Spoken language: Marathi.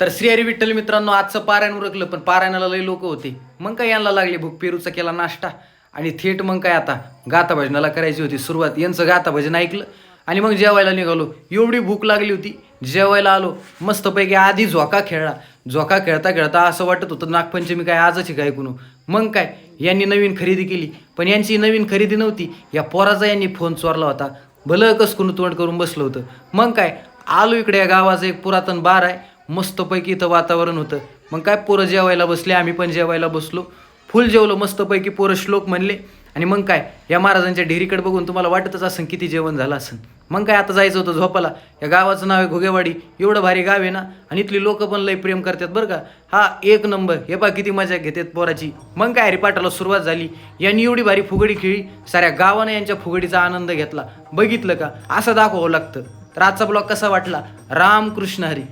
तर श्रीहरी विठ्ठल मित्रांनो आजचं पारायण उरकलं पण पारायणाला लई लोक होते. मग काय यांना लागले भूक? पेरूचा केला नाश्ता. आणि थेट मग काय आता? गाता भजनाला करायची होती सुरुवात. यांचं गाथा भजन ऐकलं आणि मग जेवायला निघालो. एवढी भूक लागली होती. जेवायला आलो. मस्तपैकी आधी झोका खेळला. झोका खेळता खेळता असं वाटत होतं नागपंचमी काय आजच ऐकून काय कुणू? मग काय? यांनी नवीन खरेदी केली. पण यांची नवीन खरेदी नव्हती. या पोराचा यांनी फोन चोरला होता. भलं कसकुन तोंड करून बसलं होतं. मग काय? आलो इकडे या गावाचं एक पुरातन बार आहे. मस्तपैकी इथं वातावरण होतं. मग काय पोरं जेवायला बसले आम्ही पण जेवायला बसलो. फुल जेवलो मस्तपैकी पोरं श्लोक म्हणले. आणि मग काय या महाराजांच्या ढेरीकडे बघून तुम्हाला वाटतच असं किती जेवण झालं असेल. मग काय आता जायचं होतं झोपाला या गावाचं नाव आहे घोगेवाडी. एवढं भारी गाव आहे ना. आणि इथली लोक पण लय प्रेम करतात बरं का. हा एक नंबर. हे पा किती मजा घेतात पोराची. मग काय हरिपाठाला सुरुवात झाली. यांनी एवढी भारी फुगडी खेळी. साऱ्या गावानं यांच्या फुगडीचा आनंद घेतला. बघितलं का? असं दाखवावं लागतं. तर आजचा ब्लॉग कसा वाटला? राम कृष्ण हरी.